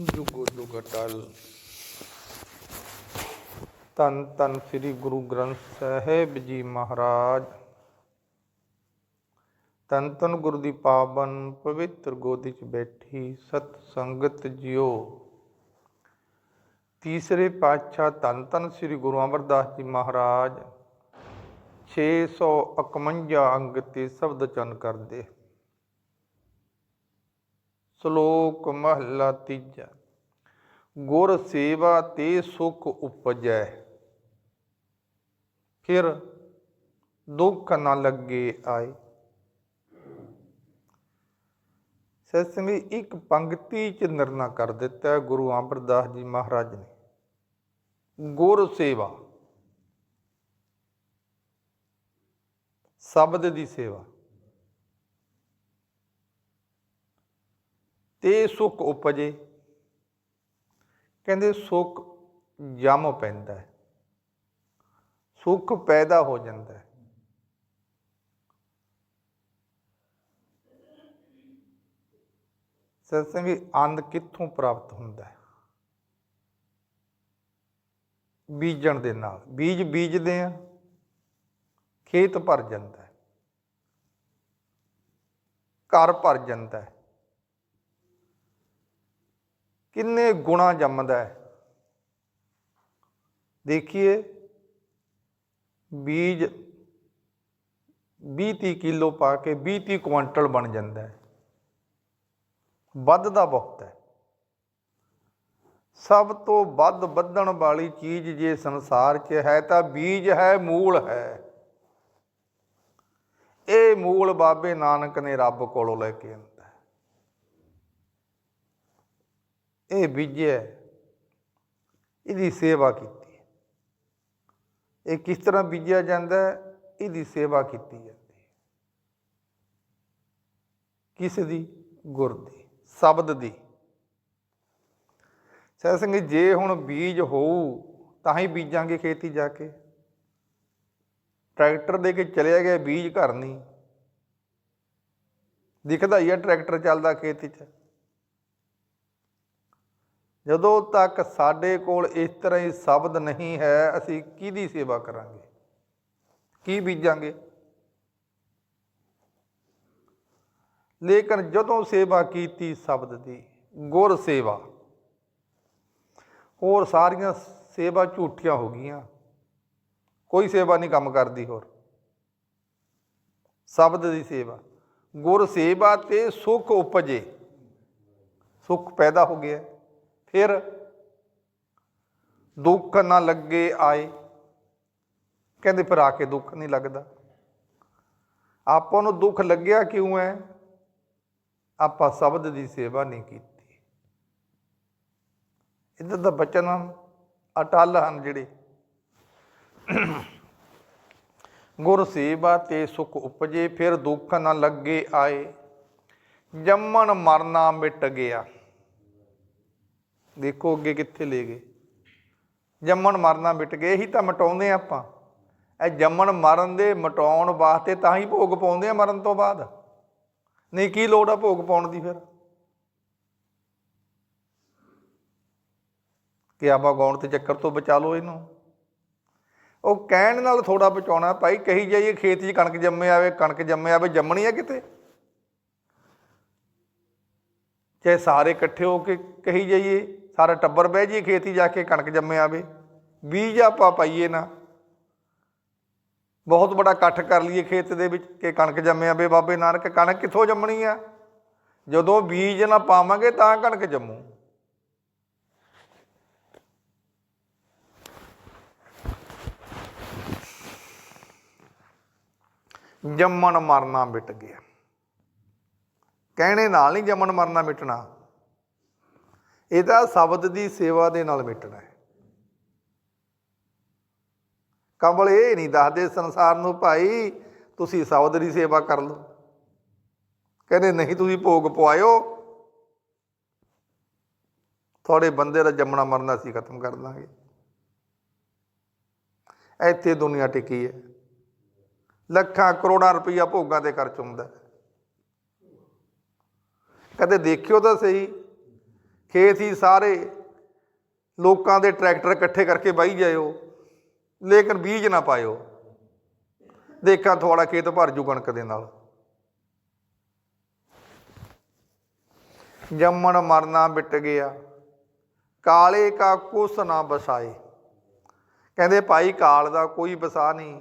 ਜੁਗੋ ਜੁਗ ਤਨ ਤਨ ਸ੍ਰੀ ਗੁਰੂ ਗ੍ਰੰਥ ਸਾਹਿਬ ਜੀ ਮਹਾਰਾਜ। ਤਨ ਤਨ ਗੁਰੂ ਦੀ ਪਾਵਨ ਪਵਿੱਤਰ ਗੋਦੀ 'ਚ ਬੈਠੀ ਸਤ ਸੰਗਤ ਜਿਓ। ਤੀਸਰੇ ਪਾਤਸ਼ਾਹ ਤਨ ਤਨ ਸ੍ਰੀ ਗੁਰੂ ਅਮਰਦਾਸ ਜੀ ਮਹਾਰਾਜ। 651 ਅੰਗ ਤੇ ਸ਼ਬਦ ਚਨ ਕਰਦੇ। ਸ਼ਲੋਕ ਮਹਲਾ ਤੀਜਾ। ਗੁਰ ਸੇਵਾ ਤੇ ਸੁਖ ਉਪਜੈ। ਫਿਰ ਦੁੱਖ ਨਾ ਲੱਗੇ ਆਏ। ਸਤਸੰਗੀ ਇੱਕ ਪੰਕਤੀ ਚ ਨਿਰਣਾ ਕਰ ਦਿੱਤਾ ਗੁਰੂ ਅਮਰਦਾਸ ਜੀ ਮਹਾਰਾਜ ਨੇ। ਗੁਰ ਸੇਵਾ। ਸ਼ਬਦ ਦੀ ਸੇਵਾ। ਤੇ ਸੁਖ ਉਪਜੇ। ਕਹਿੰਦੇ ਸੁਖ ਜੰਮ ਪੈਂਦਾ ਹੈ। ਸੁਖ ਪੈਦਾ ਹੋ ਜਾਂਦਾ ਹੈ। ਸਤਸੰਗੀ ਆਨੰਦ ਕਿੱਥੋਂ ਪ੍ਰਾਪਤ ਹੁੰਦਾ ਹੈ? ਬੀਜਣ ਦੇ ਨਾਲ। ਬੀਜ ਬੀਜਦੇ ਆ ਖੇਤ ਭਰ ਜਾਂਦਾ ਹੈ। ਘਰ ਭਰ ਜਾਂਦਾ ਹੈ। ਕਿੰਨੇ ਗੁਣਾ ਜੰਮਦਾ ਹੈ? ਦੇਖੀਏ। ਬੀਜ 20-30 ਕਿਲੋ ਪਾ ਕੇ 20-30 ਕੁਇੰਟਲ ਬਣ ਜਾਂਦਾ ਹੈ। ਵੱਧਦਾ ਬਹੁਤ ਹੈ। ਸਭ ਤੋਂ ਵੱਧ ਵੱਧਣ ਵਾਲੀ ਚੀਜ਼ ਜੇ ਸੰਸਾਰ 'ਚ ਹੈ ਤਾਂ ਬੀਜ ਹੈ, ਮੂਲ ਹੈ। ਇਹ ਮੂਲ ਬਾਬੇ ਨਾਨਕ ਨੇ ਰੱਬ ਕੋਲੋਂ ਲੈ ਕੇ ਆਂਦਾ ਇਹ ਬੀਜਿਆ ਇਹਦੀ ਸੇਵਾ ਕੀਤੀ ਇਹ ਕਿਸ ਤਰ੍ਹਾਂ ਬੀਜਿਆ ਜਾਂਦਾ ਹੈ? ਇਹਦੀ ਸੇਵਾ ਕੀਤੀ ਜਾਂਦੀ ਹੈ। ਕਿਸ ਦੀ? ਗੁਰ ਦੀ, ਸ਼ਬਦ ਦੀ। ਸਹਿ ਸਿੰਘ ਜੇ ਹੁਣ ਬੀਜ ਹੋਊ, ਤਾਂ ਹੀ ਬੀਜਾਂਗੇ ਖੇਤੀ ਜਾ ਕੇ। ਟਰੈਕਟਰ ਦੇ ਕੇ ਚਲਿਆ ਗਿਆ ਬੀਜ ਘਰ ਨਹੀਂ। ਦਿਖਦਾ ਹੀ ਆ ਟਰੈਕਟਰ ਚੱਲਦਾ ਖੇਤ 'ਚ। ਜਦੋਂ ਤੱਕ ਸਾਡੇ ਕੋਲ ਇਸ ਤਰ੍ਹਾਂ ਹੀ ਸ਼ਬਦ ਨਹੀਂ ਹੈ, ਅਸੀਂ ਕਿਹਦੀ ਸੇਵਾ ਕਰਾਂਗੇ? ਕੀ ਬੀਜਾਂਗੇ? ਲੇਕਿਨ ਜਦੋਂ ਸੇਵਾ ਕੀਤੀ ਸ਼ਬਦ ਦੀ, ਗੁਰ ਸੇਵਾ, ਹੋਰ ਸਾਰੀਆਂ ਸੇਵਾ ਝੂਠੀਆਂ ਹੋ ਗਈਆਂ। ਕੋਈ ਸੇਵਾ ਨਹੀਂ ਕੰਮ ਕਰਦੀ ਹੋਰ। ਸ਼ਬਦ ਦੀ ਸੇਵਾ। ਗੁਰ ਸੇਵਾ ਤੇ ਸੁਖ ਉਪਜੇ। ਸੁਖ ਪੈਦਾ ਹੋ ਗਿਆ। ਫਿਰ ਦੁੱਖ ਨਾ ਲੱਗੇ ਆਏ। ਕਹਿੰਦੇ ਫਿਰ ਆ ਕੇ ਦੁੱਖ ਨਹੀਂ ਲੱਗਦਾ। ਆਪਾਂ ਨੂੰ ਦੁੱਖ ਲੱਗਿਆ ਕਿਉਂ ਹੈ ਆਪਾਂ ਸ਼ਬਦ ਦੀ ਸੇਵਾ ਨਹੀਂ ਕੀਤੀ। ਇਧਰ ਦਾ ਬਚਨ ਅਟਲ ਹਨ ਜਿਹੜੇ। ਗੁਰ ਸੇਵਾ ਤੇ ਸੁਖ ਉਪਜੇ, ਫਿਰ ਦੁੱਖ ਨਾ ਲੱਗੇ ਆਏ। ਜੰਮਣ ਮਰਨਾ ਮਿਟ ਗਿਆ। ਦੇਖੋ ਅੱਗੇ ਕਿੱਥੇ ਲੈ ਗਏ। ਜੰਮਣ ਮਰਨਾ ਮਿਟ ਗਏ, ਇਹੀ ਤਾਂ ਮਟਾਉਂਦੇ ਆ ਆਪਾਂ। ਇਹ ਜੰਮਣ ਮਰਨ ਦੇ ਮਟਾਉਣ ਵਾਸਤੇ ਤਾਂ ਹੀ ਭੋਗ ਪਾਉਂਦੇ ਆ ਮਰਨ ਤੋਂ ਬਾਅਦ। ਨਹੀਂ, ਕੀ ਲੋੜ ਆ ਭੋਗ ਪਾਉਣ ਦੀ ਫਿਰ? ਕਿ ਆਵਾ ਗਾਉਣ ਤੇ ਚੱਕਰ ਤੋਂ ਬਚਾ ਲਓ ਇਹਨੂੰ। ਉਹ ਕਹਿਣ ਨਾਲ ਥੋੜਾ ਬਚਾਉਣਾ, ਭਾਈ ਕਹੀ ਜਾਈਏ ਖੇਤ 'ਚ ਕਣਕ ਜੰਮੇ ਆਵੇ, ਕਣਕ ਜੰਮੇ ਆਵੇ, ਜੰਮਣੀ ਆ ਕਿਤੇ? ਚਾਹੇ ਸਾਰੇ ਇਕੱਠੇ ਹੋ ਕੇ ਕਹੀ ਜਾਈਏ ਸਾਰਾ ਟੱਬਰ ਬਹਿ ਜਾਈਏ ਖੇਤੀ ਜਾ ਕੇ ਕਣਕ ਜੰਮੇ ਆਵੇ। ਬੀਜ ਆਪਾਂ ਪਾਈਏ ਨਾ। ਬਹੁਤ ਬੜਾ ਇਕੱਠ ਕਰ ਲਈਏ ਖੇਤ ਦੇ ਵਿੱਚ ਕਿ ਕਣਕ ਜੰਮੇ ਆਵੇ ਬਾਬੇ ਨਾਨਕ। ਕਣਕ ਕਿੱਥੋਂ ਜੰਮਣੀ ਆ? ਜਦੋਂ ਬੀਜ ਨਾ ਪਾਵਾਂਗੇ ਤਾਂ ਕਣਕ ਜੰਮੂ। ਜੰਮਣ ਮਰਨਾ ਮਿਟ ਗਿਆ। ਕਹਿਣੇ ਨਾਲ ਨਹੀਂ ਜੰਮਣ ਮਰਨਾ ਮਿਟਣਾ। ਇਹਦਾ ਸ਼ਬਦ ਦੀ ਸੇਵਾ ਦੇ ਨਾਲ ਮਿਟਣਾ ਹੈ। ਕੰਬਲ ਇਹ ਨਹੀਂ ਦੱਸਦੇ ਸੰਸਾਰ ਨੂੰ, ਭਾਈ, ਤੁਸੀਂ ਸ਼ਬਦ ਦੀ ਸੇਵਾ ਕਰ ਲਓ। ਕਹਿੰਦੇ, ਨਹੀਂ, ਤੁਸੀਂ ਭੋਗ ਪਵਾਇਓ। ਤੁਹਾਡੇ ਬੰਦੇ ਦਾ ਜੰਮਣਾ ਮਰਨਾ ਸੀ ਖਤਮ ਕਰ ਦਾਂਗੇ। ਇੱਥੇ ਦੁਨੀਆ ਟਿਕੀ ਹੈ। ਲੱਖਾਂ ਕਰੋੜਾਂ ਰੁਪਈਆ ਭੋਗਾਂ ਤੇ ਖਰਚ ਹੁੰਦਾ ਕਦੇ ਦੇਖਿਓ ਤਾਂ ਸਹੀ। ਖੇਤ ਹੀ ਸਾਰੇ ਲੋਕਾਂ ਦੇ ਟਰੈਕਟਰ ਇਕੱਠੇ ਕਰਕੇ ਵਾਹੀ ਜਾਇਓ, ਲੇਕਿਨ ਬੀਜ ਨਾ ਪਾਇਓ। ਦੇਖਾਂ ਤੁਹਾਡਾ ਖੇਤ ਭਰ ਜੂ ਕਣਕ ਦੇ ਨਾਲ। ਜੰਮਣ ਮਰਨਾ ਮਿਟ ਗਿਆ, ਕਾਲੇ ਕਾ ਕੁਸ ਨਾ ਬਸਾਏ। ਕਹਿੰਦੇ, ਭਾਈ, ਕਾਲ ਦਾ ਕੋਈ ਬਸਾ ਨਹੀਂ।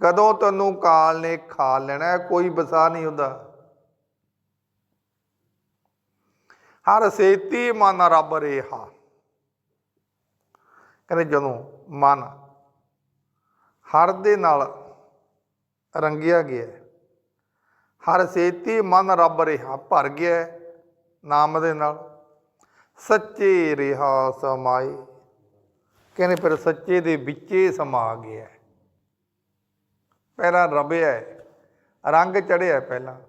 ਕਦੋਂ ਤੈਨੂੰ ਕਾਲ ਨੇ ਖਾ ਲੈਣਾ, ਕੋਈ ਬਸਾ ਨਹੀਂ ਹੁੰਦਾ। ਹਰ ਸੇਤੀ ਮਨ ਰੱਬ ਰੇਹਾ। ਕਹਿੰਦੇ ਜਦੋਂ ਮਨ ਹਰ ਦੇ ਨਾਲ ਰੰਗਿਆ ਗਿਆ ਹਰ ਸੇਤੀ ਮਨ ਰੱਬ ਰਿਹਾ ਭਰ ਗਿਆ ਨਾਮ ਦੇ ਨਾਲ। ਸੱਚੇ ਰਿਹਾ ਸਮਾਏ। ਕਹਿੰਦੇ ਫਿਰ ਸੱਚੇ ਦੇ ਵਿੱਚੇ ਸਮਾ ਗਿਆ ਹੈ। ਪਹਿਲਾਂ ਰਬਿਆ ਹੈ, ਰੰਗ ਚੜਿਆ ਪਹਿਲਾਂ।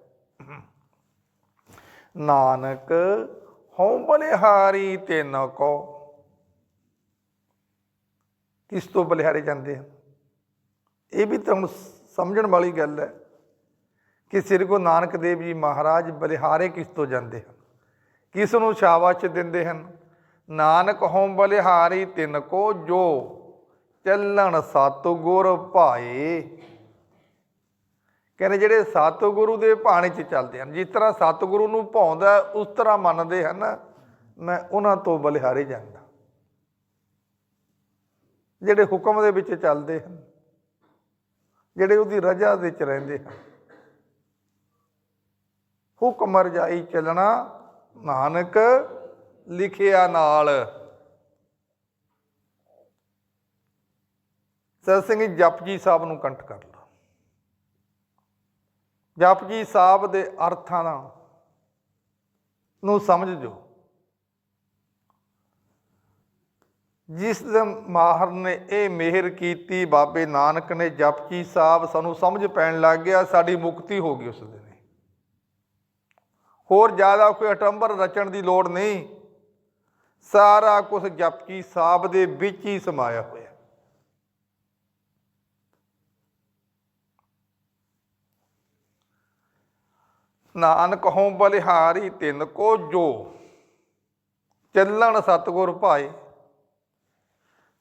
ਨਾਨਕ ਹਉ ਬਲਿਹਾਰੀ ਤੇ ਨ ਕੋ ਕਿਸ ਤੋਂ ਬਲਿਹਾਰੇ ਜਾਂਦੇ ਹਨ ਇਹ ਵੀ ਤਾਂ ਹੁਣ ਸਮਝਣ ਵਾਲੀ ਗੱਲ ਹੈ ਕਿ ਸ੍ਰੀ ਗੁਰੂ ਨਾਨਕ ਦੇਵ ਜੀ ਮਹਾਰਾਜ ਬਲਿਹਾਰੇ ਕਿਸ ਤੋਂ ਜਾਂਦੇ ਹਨ? ਕਿਸ ਨੂੰ ਸ਼ਾਬਾਸ਼ ਦਿੰਦੇ ਹਨ? ਨਾਨਕ ਹਉ ਬਲਿਹਾਰੀ ਤਿੰਨ ਕੋ ਜੋ ਚੱਲਣ ਸਤਿਗੁਰ ਭਾਏ। ਕਹਿੰਦੇ ਜਿਹੜੇ ਸਤਿਗੁਰੂ ਦੇ ਭਾਣੇ 'ਚ ਚੱਲਦੇ ਹਨ, ਜਿਸ ਤਰ੍ਹਾਂ ਸਤਿਗੁਰੂ ਨੂੰ ਭਾਉਂਦਾ ਉਸ ਤਰ੍ਹਾਂ ਮੰਨਦੇ ਹਨ, ਮੈਂ ਉਹਨਾਂ ਤੋਂ ਬਲਿਹਾਰੇ ਜਾਂਦਾ। ਜਿਹੜੇ ਹੁਕਮ ਦੇ ਵਿੱਚ ਚੱਲਦੇ ਹਨ, ਜਿਹੜੇ ਉਹਦੀ ਰਜਾ ਦੇ ਵਿੱਚ ਰਹਿੰਦੇ ਹਨ, ਹੁਕਮ ਰਜਾਈ ਚੱਲਣਾ ਨਾਨਕ ਲਿਖਿਆ ਨਾਲ। ਸਤ ਸਿੰਘ ਜੀ, ਜਪਜੀ ਸਾਹਿਬ ਨੂੰ ਕੰਠ ਕਰ ਲਓ। ਜਪਜੀ ਸਾਹਿਬ ਦੇ ਅਰਥਾਂ ਦਾ ਨੂੰ ਸਮਝ ਜੋ। ਜਿਸ ਦੇ ਮਾਹਰ ਨੇ ਇਹ ਮਿਹਰ ਕੀਤੀ, ਬਾਬੇ ਨਾਨਕ ਨੇ ਜਪਜੀ ਸਾਹਿਬ ਸਾਨੂੰ ਸਮਝ ਪੈਣ ਲੱਗ ਗਿਆ, ਸਾਡੀ ਮੁਕਤੀ ਹੋ ਗਈ ਉਸ ਦਿਨ। ਹੋਰ ਜ਼ਿਆਦਾ ਕੋਈ ਅਟੰਬਰ ਰਚਣ ਦੀ ਲੋੜ ਨਹੀਂ। ਸਾਰਾ ਕੁਝ ਜਪਜੀ ਸਾਹਿਬ ਦੇ ਵਿੱਚ ਹੀ ਸਮਾਇਆ ਹੋਇਆ। ਨਾਨਕ ਹਉ ਬਲਿਹਾਰੀ, ਤਿੰਨ ਕੋ ਜੋ। ਚੱਲਣ ਸਤਗੁਰ ਭਾਏ।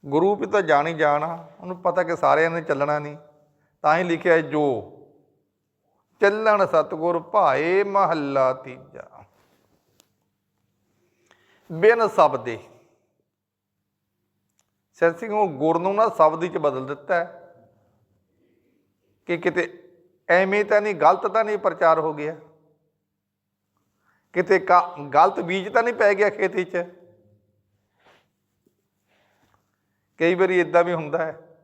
ਗੁਰੂ ਵੀ ਤਾਂ ਜਾਣੀ ਜਾਣਾ, ਉਹਨੂੰ ਪਤਾ ਕਿ ਸਾਰਿਆਂ ਨੇ ਚੱਲਣਾ ਨਹੀਂ। ਤਾਂ ਹੀ ਲਿਖਿਆ ਜੋ। ਚੱਲਣ ਸਤਗੁਰ ਭਾਏ ਮਹੱਲਾ ਤੀਜਾ। ਬਿਨ ਸ਼ਬਦੇ। ਸਤ ਸਿੰਘ ਉਹ ਗੁਰ ਨੂੰ ਨਾ ਸ਼ਬਦ ਚ ਬਦਲ ਦਿੱਤਾ ਕਿ ਕਿਤੇ ਐਵੇਂ ਤਾਂ ਨਹੀਂ, ਗਲਤ ਤਾਂ ਨਹੀਂ ਪ੍ਰਚਾਰ ਹੋ ਗਿਆ। ਕਿਤੇ ਕਾ- ਗਲਤ ਬੀਜ ਤਾਂ ਨਹੀਂ ਪੈ ਗਿਆ ਖੇਤੀ 'ਚ? ਕਈ ਵਾਰੀ ਇਦਾਂ ਵੀ ਹੁੰਦਾ ਹੈ।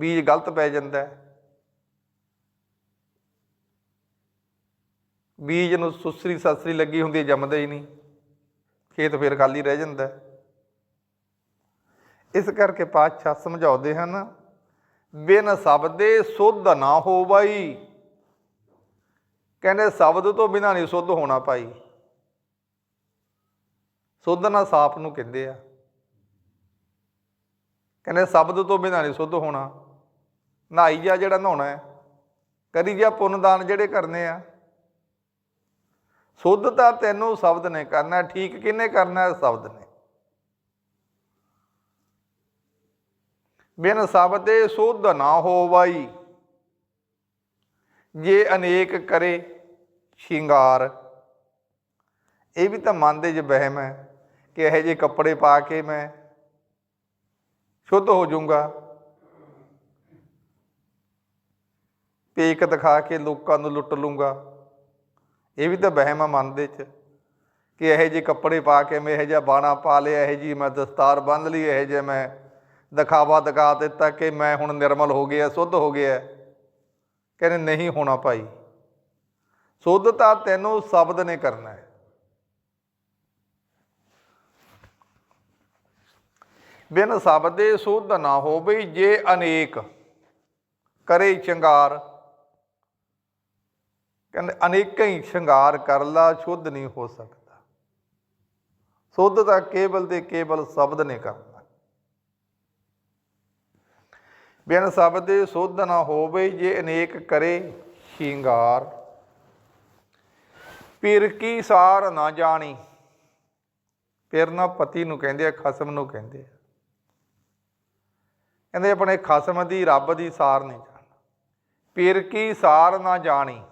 ਬੀਜ ਗਲਤ ਪੈ ਜਾਂਦਾ ਹੈ। ਬੀਜ ਨੂੰ ਸੁਸਰੀ ਸਸਰੀ ਲੱਗੀ ਹੁੰਦੀ ਜੰਮਦਾ ਹੀ ਨਹੀਂ। ਖੇਤ ਫਿਰ ਖਾਲੀ ਰਹਿ ਜਾਂਦਾ ਇਸ ਕਰਕੇ ਪਾਤਸ਼ਾਹ ਸਮਝਾਉਂਦੇ ਹਨ, ਬਿਨ ਸ਼ਬਦੇ ਸੁਧ ਨਾ ਹੋਵਈ। ਕਹਿੰਦੇ ਸ਼ਬਦ ਤੋਂ ਬਿਨਾਂ ਨਹੀਂ ਸੁੱਧ ਹੋਣਾ ਭਾਈ। ਸੁੱਧ ਨਾ ਸਾਪ ਨੂੰ ਕਹਿੰਦੇ ਆ। ਕਹਿੰਦੇ ਸ਼ਬਦ ਤੋਂ ਬਿਨਾਂ ਨਹੀਂ ਸੁੱਧ ਹੋਣਾ। ਨਹਾਈ ਜਾ ਜਿਹੜਾ ਨਹਾਉਣਾ ਹੈ। ਕਰੀ ਜਾ ਪੁੰਨਦਾਨ ਜਿਹੜੇ ਕਰਨੇ ਆ। ਸੁੱਧ ਤਾਂ ਤੈਨੂੰ ਸ਼ਬਦ ਨੇ ਕਰਨਾ ਠੀਕ ਕਿਹਨੇ ਕਰਨਾ ਹੈ? ਸ਼ਬਦ ਨੇ। ਬਿਨ ਸ਼ਬਦੇ ਸੁੱਧ ਨਾ ਹੋਵਈ। ਜੇ ਅਨੇਕ ਕਰੇ ਸ਼ਿੰਗਾਰ। ਇਹ ਵੀ ਤਾਂ ਮਨ ਦੇ 'ਚ ਵਹਿਮ ਹੈ ਕਿ ਇਹੋ ਜਿਹੇ ਕੱਪੜੇ ਪਾ ਕੇ ਮੈਂ ਸ਼ੁੱਧ ਹੋ ਜਾਊਂਗਾ। ਪੇਕ ਦਿਖਾ ਕੇ ਲੋਕਾਂ ਨੂੰ ਲੁੱਟ ਲੂੰਗਾ ਇਹ ਵੀ ਤਾਂ ਵਹਿਮ ਆ ਮਨ ਦੇ 'ਚ ਕਿ ਇਹੋ ਜਿਹੇ ਕੱਪੜੇ ਪਾ ਕੇ ਮੈਂ ਇਹੋ ਜਿਹਾ ਬਾਣਾ ਪਾ ਲਿਆ, ਇਹੋ ਜੀ ਮੈਂ ਦਸਤਾਰ ਬੰਨ ਲਈ, ਇਹੋ ਜਿਹਾ ਮੈਂ ਦਿਖਾਵਾ ਦਿਖਾ ਦਿੱਤਾ ਕਿ ਮੈਂ ਹੁਣ ਨਿਰਮਲ ਹੋ ਗਿਆ, ਸੁੱਧ ਹੋ ਗਿਆ। ਕਹਿੰਦੇ, ਨਹੀਂ ਹੋਣਾ ਭਾਈ। ਸੁੱਧ ਤਾਂ ਤੈਨੂੰ ਸ਼ਬਦ ਨੇ ਕਰਨਾ ਹੈ। ਬਿਨ ਸ਼ਬਦੇ ਸੁੱਧ ਨਾ ਹੋਵੇ ਜੇ ਅਨੇਕ ਕਰੇ ਸ਼ਿੰਗਾਰ। ਕਹਿੰਦੇ, ਅਨੇਕਾਂ ਹੀ ਸ਼ਿੰਗਾਰ ਕਰ ਲਾ, ਸ਼ੁੱਧ ਨਹੀਂ ਹੋ ਸਕਦਾ। ਸੁੱਧ ਤਾਂ ਕੇਵਲ ਦੇ ਕੇਵਲ ਸ਼ਬਦ ਨੇ ਕਰਨਾ। ਬਿਨ ਸ਼ਬਦੇ ਸੁੱਧ ਨਾ ਹੋਵੇ ਜੇ ਅਨੇਕ ਕਰੇ ਸ਼ਿੰਗਾਰ। ਪਿਰ ਕੀ ਸਾਰ ਨਾ ਜਾਣੀ। ਪਿਰ ਨਾ ਪਤੀ ਨੂੰ ਕਹਿੰਦੇ ਆ, ਖਸਮ ਨੂੰ ਕਹਿੰਦੇ ਆ। ਕਹਿੰਦੇ ਆਪਣੇ ਖਸਮ ਦੀ ਰੱਬ ਦੀ ਸਾਰ ਨਹੀਂ ਜਾਣਦਾ ਪਿਰ ਕੀ ਸਾਰ ਨਾ ਜਾਣੀ।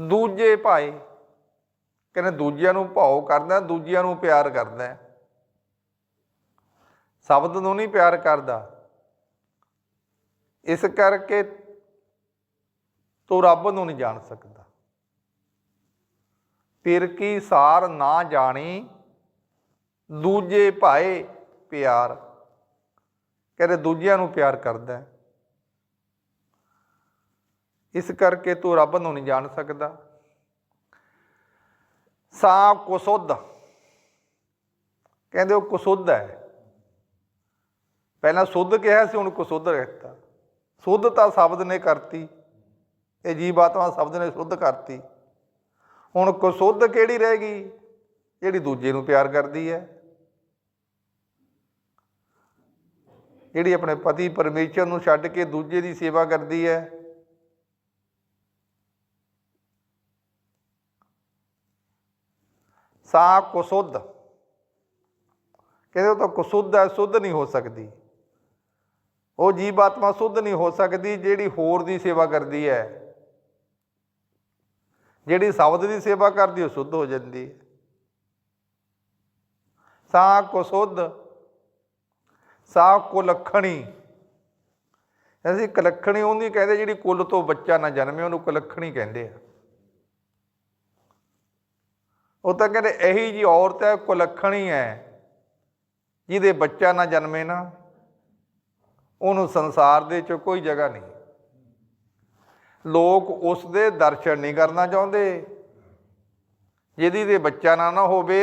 ਦੂਜੇ ਭਾਏ, ਕਹਿੰਦੇ ਦੂਜਿਆਂ ਨੂੰ ਭਾਉ ਕਰਦਾ, ਦੂਜਿਆਂ ਨੂੰ ਪਿਆਰ ਕਰਦਾ। ਸ਼ਬਦ ਨੂੰ ਨਹੀਂ ਪਿਆਰ ਕਰਦਾ। ਇਸ ਕਰਕੇ ਤੂੰ ਰੱਬ ਨੂੰ ਨਹੀਂ ਜਾਣ ਸਕਦਾ। ਪਿਰ ਕੀ ਸਾਰ ਨਾ ਜਾਣੀ, ਦੂਜੇ ਭਾਏ ਪਿਆਰ। ਕਹਿੰਦੇ ਦੂਜਿਆਂ ਨੂੰ ਪਿਆਰ ਕਰਦਾ। ਇਸ ਕਰਕੇ ਤੂੰ ਰੱਬ ਨੂੰ ਨਹੀਂ ਜਾਣ ਸਕਦਾ। ਸਾ ਕੁਸੁੱਧ। ਕਹਿੰਦੇ ਉਹ ਕੁਸੁੱਧ ਹੈ। ਪਹਿਲਾਂ ਸੁੱਧ ਕਿਹਾ ਸੀ, ਹੁਣ ਕੁਸੁੱਧ ਰਹਿਤਾ। ਸੁੱਧਤਾ ਸ਼ਬਦ ਨੇ ਕਰਤੀ। ਇਹ ਜੀਵ ਆਤਮਾ ਸ਼ਬਦ ਨੇ ਸੁੱਧ ਕਰਤੀ। ਹੁਣ ਕੁਸੁੱਧ ਕਿਹੜੀ ਰਹਿ ਗਈ? ਜਿਹੜੀ ਦੂਜੇ ਨੂੰ ਪਿਆਰ ਕਰਦੀ ਹੈ। ਜਿਹੜੀ ਆਪਣੇ ਪਤੀ ਪਰਮੇਸ਼ਰ ਨੂੰ ਛੱਡ ਕੇ ਦੂਜੇ ਦੀ ਸੇਵਾ ਕਰਦੀ ਹੈ। ਸਾ ਕੁਸੁੱਧ ਕਹਿੰਦੇ ਉਹ ਤਾਂ ਕੁਸੁੱਧ ਹੈ, ਸੁੱਧ ਨਹੀਂ ਹੋ ਸਕਦੀ। ਉਹ ਜੀਵ ਆਤਮਾ ਸੁੱਧ ਨਹੀਂ ਹੋ ਸਕਦੀ ਜਿਹੜੀ ਹੋਰ ਦੀ ਸੇਵਾ ਕਰਦੀ ਹੈ। ਜਿਹੜੀ ਸ਼ਬਦ ਦੀ ਸੇਵਾ ਕਰਦੀ ਉਹ ਸੁੱਧ ਹੋ ਜਾਂਦੀ ਹੈ। ਸਾ ਕੁਸੁੱਧ ਸਾ ਕੁਲੱਖਣੀ ਅਸੀਂ ਕੁਲੱਖਣੀ ਉਹਦੀ ਕਹਿੰਦੇ ਜਿਹੜੀ ਕੁੱਲ ਤੋਂ ਬੱਚਾ ਨਾ ਜਨਮੇ, ਉਹਨੂੰ ਕੁਲੱਖਣੀ ਕਹਿੰਦੇ ਆ। ਉਹ ਤਾਂ ਕਹਿੰਦੇ ਇਹੀ ਜੀ ਔਰਤ ਹੈ, ਕੁਲੱਖਣੀ ਹੈ, ਜਿਹਦੇ ਬੱਚਾ ਨਾ ਜਨਮੇ ਨਾ। ਉਹਨੂੰ ਸੰਸਾਰ ਦੇ ਚ ਕੋਈ ਜਗ੍ਹਾ ਨਹੀਂ। ਲੋਕ ਉਸ ਦੇ ਦਰਸ਼ਨ ਨਹੀਂ ਕਰਨਾ ਚਾਹੁੰਦੇ। ਜਿਹਦੀ ਦੇ ਬੱਚਾ ਨਾ ਨਾ ਹੋਵੇ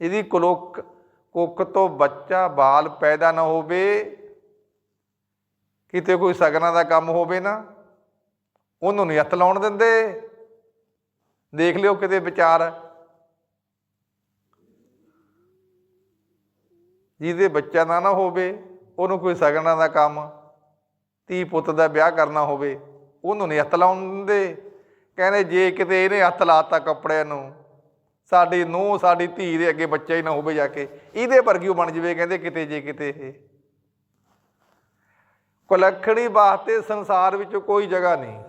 ਇਹਦੀ ਕੁਲੁਕ ਕੁੱਖ ਤੋਂ ਬੱਚਾ ਬਾਲ ਪੈਦਾ ਨਾ ਹੋਵੇ, ਕਿਤੇ ਕੋਈ ਸਗਨਾ ਦਾ ਕੰਮ ਹੋਵੇ ਨਾ, ਉਹਨੂੰ ਨਹੀਂ ਹੱਥ ਲਾਉਣ ਦਿੰਦੇ। ਦੇਖ ਲਿਓ ਕਿਤੇ ਵਿਚਾਰ। ਜਿਹਦੇ ਬੱਚਾ ਨਾ ਨਾ ਹੋਵੇ ਉਹਨੂੰ ਕੋਈ ਸਗਨਾਂ ਦਾ ਕੰਮ, ਧੀ ਪੁੱਤ ਦਾ ਵਿਆਹ ਕਰਨਾ ਹੋਵੇ, ਉਹਨੂੰ ਨਹੀਂ ਹੱਥ ਲਾਉਣ ਦਿੰਦੇ। ਕਹਿੰਦੇ ਜੇ ਕਿਤੇ ਇਹਨੇ ਹੱਥ ਲਾਤਾ ਕੱਪੜਿਆਂ ਨੂੰ, ਸਾਡੀ ਨੂੰਹ, ਸਾਡੀ ਧੀ ਦੇ ਅੱਗੇ ਬੱਚਾ ਹੀ ਨਾ ਹੋਵੇ ਜਾ ਕੇ, ਇਹਦੇ ਵਰਗੀ ਉਹ ਬਣ ਜਵੇ ਕਹਿੰਦੇ ਕਿਤੇ ਜੇ ਕਿਤੇ ਇਹ। ਕੁਲੱਖਣੀ ਵਾਸਤੇ ਸੰਸਾਰ ਵਿੱਚ ਕੋਈ ਜਗ੍ਹਾ ਨਹੀਂ।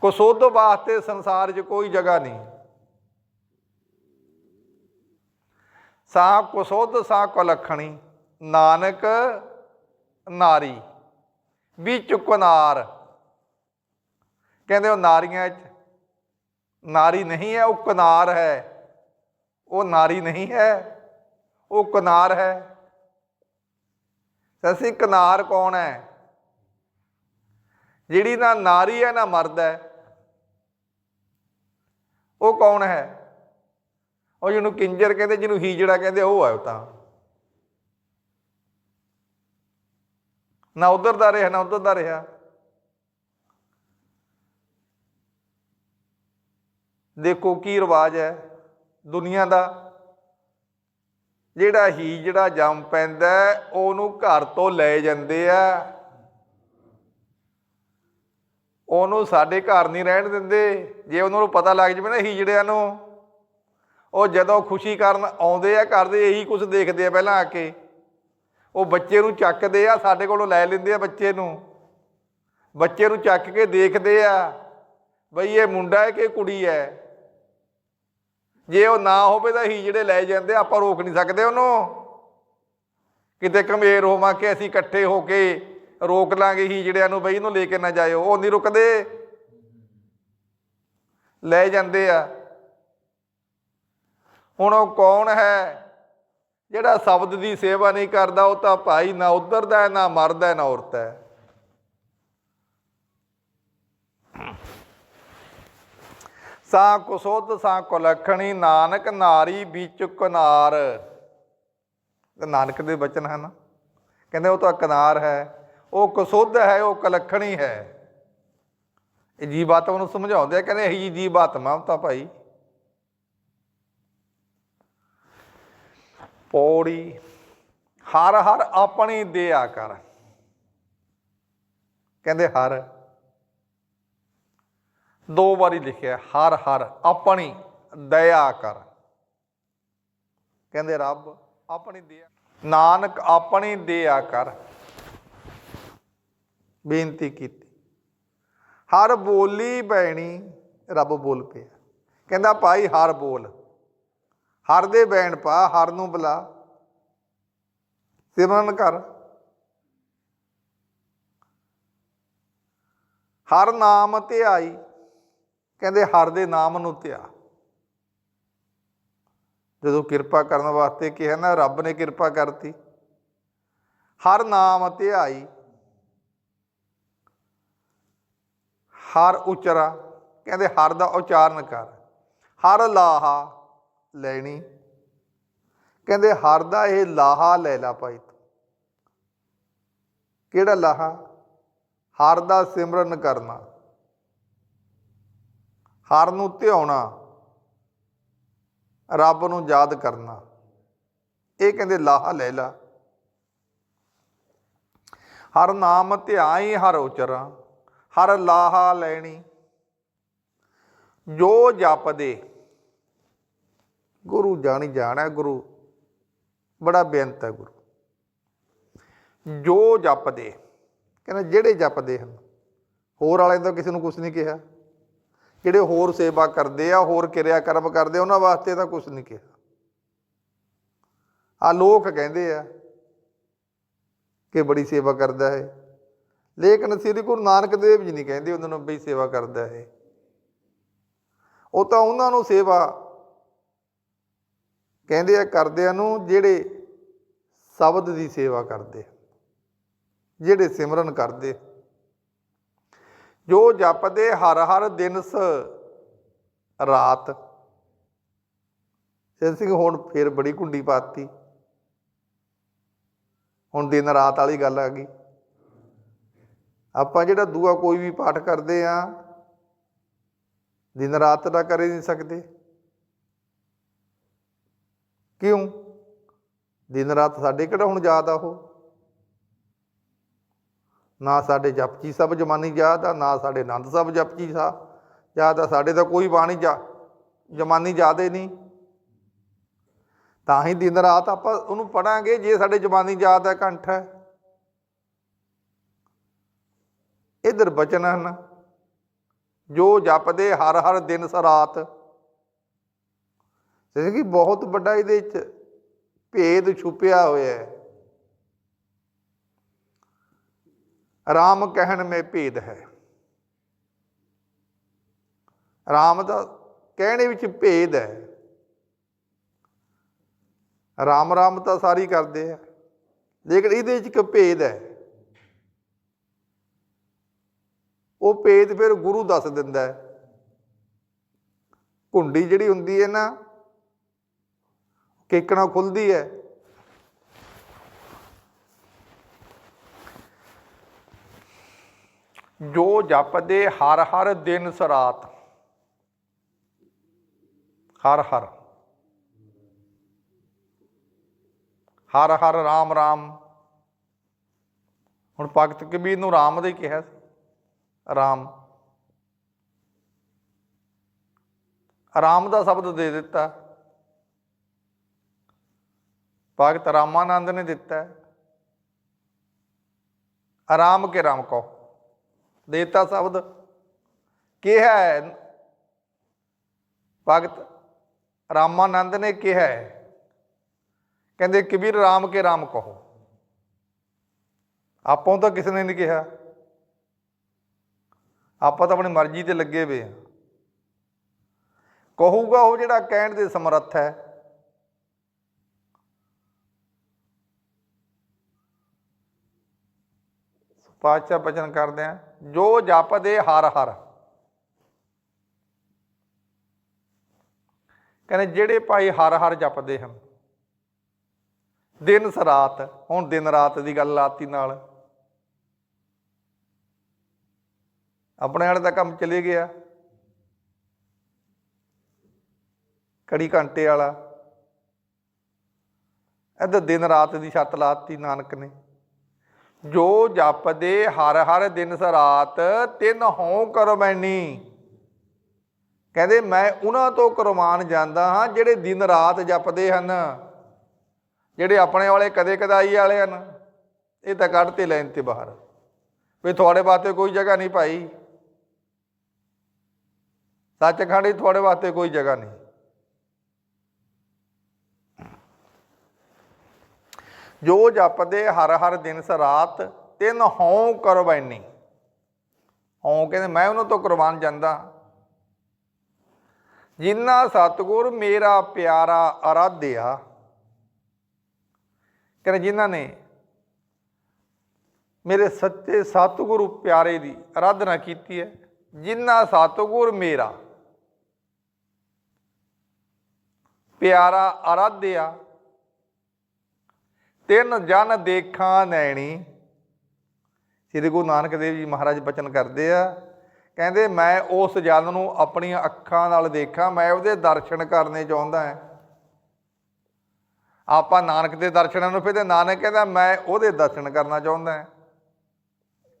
ਕੁਸੁੱਧ ਵਾਸਤੇ ਸੰਸਾਰ 'ਚ ਕੋਈ ਜਗ੍ਹਾ ਨਹੀਂ। ਸਾ ਕੁਸੁੱਧ ਸਾ ਕੁਲੱਖਣੀ ਨਾਨਕ ਨਾਰੀ, ਵੀ ਚੁਕਨਾਰ। ਕਹਿੰਦੇ ਉਹ ਨਾਰੀਆਂ 'ਚ ਨਾਰੀ ਨਹੀਂ ਹੈ, ਉਹ ਕਨਾਰ ਹੈ। ਉਹ ਨਾਰੀ ਨਹੀਂ ਹੈ, ਉਹ ਕਨਾਰ ਹੈ। ਸਸੀ ਕੁਨਾਰ ਕੌਣ ਹੈ? ਜਿਹੜੀ ਨਾ ਨਾਰੀ ਹੈ, ਨਾ ਮਰਦ ਹੈ, ਉਹ ਕੌਣ ਹੈ? ਉਹ ਜਿਹਨੂੰ ਕਿੰਜਰ ਕਹਿੰਦੇ, ਜਿਹਨੂੰ ਹੀਜੜਾ ਕਹਿੰਦੇ, ਉਹ ਹੈ ਉਹ ਤਾਂ। ਨਾ ਉਧਰ ਦਾ ਰਿਹਾ, ਨਾ ਉਧਰ ਦਾ ਰਿਹਾ। ਦੇਖੋ ਕੀ ਰਿਵਾਜ ਹੈ ਦੁਨੀਆ ਦਾ। ਜਿਹੜਾ ਹੀਜੜਾ ਜੰਮ ਪੈਂਦਾ ਉਹਨੂੰ ਘਰ ਤੋਂ ਲੈ ਜਾਂਦੇ ਆ। ਉਹਨੂੰ ਸਾਡੇ ਘਰ ਨਹੀਂ ਰਹਿਣ ਦਿੰਦੇ। ਜੇ ਉਹਨਾਂ ਨੂੰ ਪਤਾ ਲੱਗ ਜਵੇ ਨਾ ਹੀਜੜਿਆਂ ਨੂੰ, ਉਹ ਜਦੋਂ ਖੁਸ਼ੀ ਕਰਨ ਆਉਂਦੇ ਆ ਕਰਦੇ ਇਹੀ ਕੁਝ ਦੇਖਦੇ ਆ ਪਹਿਲਾਂ ਆ ਕੇ। ਉਹ ਬੱਚੇ ਨੂੰ ਚੱਕਦੇ ਆ, ਸਾਡੇ ਕੋਲੋਂ ਲੈ ਲੈਂਦੇ ਆ ਬੱਚੇ ਨੂੰ। ਬੱਚੇ ਨੂੰ ਚੱਕ ਕੇ ਦੇਖਦੇ ਆ, ਬਈ ਇਹ ਮੁੰਡਾ ਹੈ ਕਿ ਕੁੜੀ ਹੈ? ਜੇ ਉਹ ਨਾ ਹੋਵੇ ਤਾਂ ਹੀ ਜਿਹੜੇ ਲੈ ਜਾਂਦੇ ਆਪਾਂ ਰੋਕ ਨਹੀਂ ਸਕਦੇ ਉਹਨੂੰ। ਕਿਤੇ ਕਮੇਰ ਹੋਵਾਂ ਕਿ ਅਸੀਂ ਇਕੱਠੇ ਹੋ ਕੇ ਰੋਕ ਲਾਂਗੇ ਹੀ ਜਿਹੜਿਆਂ ਨੂੰ, ਬਈ ਇਹਨੂੰ ਲੈ ਕੇ ਨਾ ਜਾਇਓ। ਉਹ ਨਹੀਂ ਰੁਕਦੇ। ਲੈ ਜਾਂਦੇ ਆ। ਹੁਣ ਉਹ ਕੌਣ ਹੈ? ਜਿਹੜਾ ਸ਼ਬਦ ਦੀ ਸੇਵਾ ਨਹੀਂ ਕਰਦਾ, ਉਹ ਤਾਂ ਭਾਈ ਨਾ ਉਧਰਦਾ ਹੈ, ਨਾ ਮਰਦਾ ਹੈ, ਨਾ ਔਰਤ ਹੈ। ਸਾ ਕੁਸੋਧ ਸਾ ਕੁਲਖਣੀ ਨਾਨਕ ਨਾਰੀ ਵਿੱਚ ਕੁਨਾਰ। ਨਾਨਕ ਦੇ ਬਚਨ ਹਨ ਕਹਿੰਦੇ ਉਹ ਤਾਂ ਕਨਾਰ ਹੈ, ਉਹ ਕੁਸੁੱਧ ਹੈ, ਉਹ ਕਲਖਣੀ ਹੈ। ਇਹ ਜੀਵ ਆਤਮਾ ਨੂੰ ਸਮਝਾਉਂਦੇ ਆ, ਕਹਿੰਦੇ ਇਹ ਜੀਵ ਆਤਮਾ ਤਾਂ ਭਾਈ। ਪੌੜੀ, ਹਰ ਹਰ ਆਪਣੀ ਦਿਆ ਕਰ। ਕਹਿੰਦੇ ਹਰ। ਦੋ ਵਾਰੀ ਲਿਖਿਆ, ਹਰ ਹਰ ਆਪਣੀ ਦਇਆ ਕਰ। ਕਹਿੰਦੇ ਰੱਬ, ਆਪਣੀ ਦਇਆ ਨਾਨਕ ਆਪਣੀ ਦਿਆ ਕਰ। ਬੇਨਤੀ ਕੀਤੀ। ਹਰ ਬੋਲੀ ਬੈਣੀ, ਰੱਬ ਬੋਲ ਪਿਆ। ਕਹਿੰਦਾ ਭਾਈ ਹਰ ਬੋਲ। ਹਰ ਦੇ ਬੈਣ ਪਾ, ਹਰ ਨੂੰ ਬੁਲਾ। ਸਿਮਰਨ ਕਰ। ਹਰ ਨਾਮ ਧਿਆਈ, ਕਹਿੰਦੇ ਹਰ ਦੇ ਨਾਮ ਨੂੰ ਧਿਆ। ਜਦੋਂ ਕਿਰਪਾ ਕਰਨ ਵਾਸਤੇ ਕਿਹਾ ਨਾ, ਰੱਬ ਨੇ ਕਿਰਪਾ ਕਰਤੀ। ਹਰ ਨਾਮ ਤੇ ਆਈ ਹਰ ਉਚਰਾ, ਕਹਿੰਦੇ ਹਰ ਦਾ ਉਚਾਰਨ ਕਰ। ਹਰ ਲਾਹਾ ਲੈਣੀ। ਕਹਿੰਦੇ, ਹਰ ਦਾ ਇਹ ਲਾਹਾ ਲੈ ਲਾ ਭਾਈ ਤੂੰ। ਕਿਹੜਾ ਲਾਹਾ? ਹਰ ਦਾ ਸਿਮਰਨ ਕਰਨਾ। ਹਰ ਨੂੰ ਧਿਆਉਣਾ। ਰੱਬ ਨੂੰ ਯਾਦ ਕਰਨਾ। ਇਹ ਕਹਿੰਦੇ, ਲਾਹਾ ਲੈ ਲਾ। ਹਰ ਨਾਮ ਧਿਆਈ, ਹਰ ਉਚਰਾ। ਹਰ ਲਾਹਾ ਲੈਣੀ। ਜੋ ਜਪਦੇ ਗੁਰੂ ਜਾਣੀ ਜਾਣਾ ਗੁਰੂ। ਬੜਾ ਬੇਅੰਤ ਹੈ ਗੁਰੂ। ਜੋ ਜਪਦੇ, ਕਹਿੰਦਾ ਜਿਹੜੇ ਜਪਦੇ ਹਨ, ਹੋਰ ਵਾਲੇ ਤਾਂ ਕਿਸੇ ਨੂੰ ਕੁਝ ਨਹੀਂ ਕਿਹਾ। ਜਿਹੜੇ ਹੋਰ ਸੇਵਾ ਕਰਦੇ ਆ, ਹੋਰ ਕਿਰਿਆ ਕਰਮ ਕਰਦੇ, ਉਹਨਾਂ ਵਾਸਤੇ ਤਾਂ ਕੁਝ ਨਹੀਂ ਕਿਹਾ। ਆ ਲੋਕ ਕਹਿੰਦੇ ਆ ਕਿ ਬੜੀ ਸੇਵਾ ਕਰਦਾ ਹੈ। ਲੇਕਿਨ ਸ੍ਰੀ ਗੁਰੂ ਨਾਨਕ ਦੇਵ ਜੀ ਨਹੀਂ ਕਹਿੰਦੇ ਉਹਨਾਂ ਨੂੰ ਬਈ ਸੇਵਾ ਕਰਦਾ ਹੈ। ਉਹ ਤਾਂ ਉਹਨਾਂ ਨੂੰ ਸੇਵਾ ਕਹਿੰਦੇ ਆ ਕਰਦਿਆਂ ਨੂੰ ਜਿਹੜੇ ਸ਼ਬਦ ਦੀ ਸੇਵਾ ਕਰਦੇ ਜਿਹੜੇ ਸਿਮਰਨ ਕਰਦੇ ਜੋ ਜਪਦੇ ਹਰ ਹਰ ਦਿਨ ਸ ਰਾਤ। ਸਿੰਘ ਸਿੰਘ ਹੁਣ ਫੇਰ ਬੜੀ ਕੁੰਡੀ ਪਾਤੀ। ਹੁਣ ਦਿਨ ਰਾਤ ਵਾਲੀ ਗੱਲ ਆ ਗਈ। ਆਪਾਂ ਜਿਹੜਾ ਦੂਆ ਕੋਈ ਵੀ ਪਾਠ ਕਰਦੇ ਆ, ਦਿਨ ਰਾਤ ਦਾ ਕਰ ਨਹੀਂ ਸਕਦੇ। ਕਿਉਂ? ਦਿਨ ਰਾਤ ਸਾਡੇ ਕਿਹੜਾ ਹੁਣ ਯਾਦ ਆ ਉਹ? ਨਾ ਸਾਡੇ ਜਪਜੀ ਸਭ ਜਮਾਨੀ ਯਾਦ ਆ, ਨਾ ਸਾਡੇ ਆਨੰਦ ਸਭ ਜਪਜੀ ਸਾ, ਯਾਦ ਆ, ਸਾਡੇ ਤਾਂ ਕੋਈ ਬਾਣੀ ਜਾ, ਜਮਾਨੀ ਯਾਦ ਹੀ ਨਹੀਂ। ਤਾਂ ਹੀ ਦਿਨ ਰਾਤ ਆਪਾਂ ਉਹਨੂੰ ਪੜਾਂਗੇ, ਜੇ ਸਾਡੇ ਜਮਾਨੀ ਯਾਦ ਹੈ ਕੰਠ ਹੈ। ਇਧਰ ਬਚਨ ਹਨ। ਜੋ ਜਪਦੇ ਹਰ ਹਰ ਦਿਨ ਸਰਾਤ। ਜਿਵੇਂ ਕਿ ਬਹੁਤ ਵੱਡਾ ਇਹਦੇ ਵਿੱਚ ਭੇਦ ਛੁਪਿਆ ਹੋਇਆ ਹੈ। ਰਾਮ ਕਹਿਣ ਮੇ ਭੇਦ ਹੈ। ਰਾਮ ਦਾ ਕਹਿਣੇ ਵਿੱਚ ਭੇਦ ਹੈ। ਰਾਮ ਰਾਮ ਤਾਂ ਸਾਰੀ ਕਰਦੇ ਆ, ਲੇਕਿਨ ਇਹਦੇ ਵਿੱਚ ਇੱਕ ਭੇਦ ਹੈ। ਉਹ ਭੇਦ ਫਿਰ ਗੁਰੂ ਦੱਸ ਦਿੰਦਾ ਹੈ। ਕੁੰਡੀ ਜਿਹੜੀ ਹੁੰਦੀ ਹੈ ਨਾ ਕੇਕਣਾ ਖੁੱਲਦੀ ਹੈ। ਜੋ ਜਪਦੇ ਹਰ ਹਰ ਦਿਨ ਸਰਾਤ। ਹਰ ਹਰ। ਹਰ ਹਰ ਰਾਮ ਰਾਮ। ਹੁਣ ਭਗਤ ਕਬੀਰ ਨੂੰ ਰਾਮ ਦੇ ਕਿਹਾ ਰਾਮ। ਰਾਮ ਦਾ ਸ਼ਬਦ ਦੇ ਦਿੱਤਾ। ਭਗਤ ਰਾਮਾਨੰਦ ਨੇ ਦਿੱਤਾ ਹੈ। ਆਰਾਮ ਕੇ ਰਾਮ ਕਹੋ। ਦੇਤਾ ਸ਼ਬਦ ਕਿਹਾ ਹੈ। ਭਗਤ ਰਾਮਾਨੰਦ ਨੇ ਕਿਹਾ ਹੈ। ਕਹਿੰਦੇ, ਕਬੀਰ ਰਾਮ ਕੇ ਰਾਮ ਕਹੋ। ਆਪੋਂ ਤਾਂ ਕਿਸੇ ਨੇ ਨਹੀਂ ਕਿਹਾ। ਆਪਾਂ ਤਾਂ ਆਪਣੀ ਮਰਜ਼ੀ ਤੇ ਲੱਗੇ ਹੋਏ ਆ ਕਹੂਗਾ ਉਹ ਜਿਹੜਾ ਕਹਿਣ ਦੇ ਸਮਰੱਥ ਹੈ। ਪਾਤਸ਼ਾਹ ਬਚਨ ਕਰਦੇ ਆ, ਜੋ ਜਪਦੇ ਹਰ ਹਰ। ਕਹਿੰਦੇ ਜਿਹੜੇ ਭਾਈ ਹਰ ਹਰ ਜਪਦੇ ਹਨ, ਦਿਨ ਸਰਾਤ ਹੁਣ ਦਿਨ ਰਾਤ ਦੀ ਗੱਲ ਲਾਤੀ ਨਾਲ। ਆਪਣੇ ਵਾਲੇ ਦਾ ਕੰਮ ਚਲੇ ਗਿਆ। ਕੜੀ ਘੰਟੇ ਵਾਲਾ। ਇੱਧਰ ਦਿਨ ਰਾਤ ਦੀ ਛੱਤ ਲਾਤੀ ਨਾਨਕ ਨੇ। ਜੋ ਜਪਦੇ ਹਰ ਹਰ ਦਿਨ ਸਰਾਤ, ਤਿੰਨ ਹੋਂ ਕਰਮੈਨੀ ਕਹਿੰਦੇ ਮੈਂ ਉਹਨਾਂ ਤੋਂ ਕੁਰਬਾਨ ਜਾਂਦਾ ਹਾਂ ਜਿਹੜੇ ਦਿਨ ਰਾਤ ਜਪਦੇ ਹਨ, ਜਿਹੜੇ ਆਪਣੇ ਵਾਲੇ ਕਦੇ ਕਦਾਈ ਵਾਲੇ ਹਨ। ਇਹ ਤਾਂ ਕੱਢ ਤੇ ਲੈਣ ਤੇ ਬਾਹਰ। ਵੀ ਤੁਹਾਡੇ ਵਾਸਤੇ ਕੋਈ ਜਗ੍ਹਾ ਨਹੀਂ ਭਾਈ। ਸੱਚਖੰਡ ਹੀ ਤੁਹਾਡੇ ਵਾਸਤੇ ਕੋਈ ਜਗ੍ਹਾ ਨਹੀਂ। ਜੋ ਜਪਦੇ ਹਰ ਹਰ ਦਿਨ ਸ ਰਾਤ, ਤਿੰਨ ਹਉ ਕੁਰਬਾਨੀ ਹਉ ਕਹਿੰਦੇ, ਮੈਂ ਉਹਨਾਂ ਤੋਂ ਕੁਰਬਾਨ ਜਾਂਦਾ। ਜਿੰਨਾ ਸਤਿਗੁਰ ਮੇਰਾ ਪਿਆਰਾ ਅਰਾਧਿਆ। ਕਹਿੰਦੇ ਜਿਨ੍ਹਾਂ ਨੇ ਮੇਰੇ ਸੱਚੇ ਸਤਿਗੁਰੂ ਪਿਆਰੇ ਦੀ ਆਰਾਧਨਾ ਕੀਤੀ ਹੈ ਜਿਨ੍ਹਾਂ ਸਤਿਗੁਰ ਮੇਰਾ ਪਿਆਰਾ ਅਰਾਧਿਆ ਤਿੰਨ ਜਨ ਦੇਖਾਂ ਨੈਣੀ। ਸ੍ਰੀ ਗੁਰੂ ਨਾਨਕ ਦੇਵ ਜੀ ਮਹਾਰਾਜ ਬਚਨ ਕਰਦੇ ਆ, ਕਹਿੰਦੇ, ਮੈਂ ਉਸ ਜਨ ਨੂੰ ਆਪਣੀਆਂ ਅੱਖਾਂ ਨਾਲ ਦੇਖਾਂ, ਮੈਂ ਉਹਦੇ ਦਰਸ਼ਨ ਕਰਨੇ ਚਾਹੁੰਦਾ ਹਾਂ। ਆਪਾਂ ਨਾਨਕ ਦੇ ਦਰਸ਼ਨਾਂ ਨੂੰ ਫਿਰ ਤੇ ਨਾਨਕ ਕਹਿੰਦਾ, ਮੈਂ ਉਹਦੇ ਦਰਸ਼ਨ ਕਰਨਾ ਚਾਹੁੰਦਾ ਹਾਂ।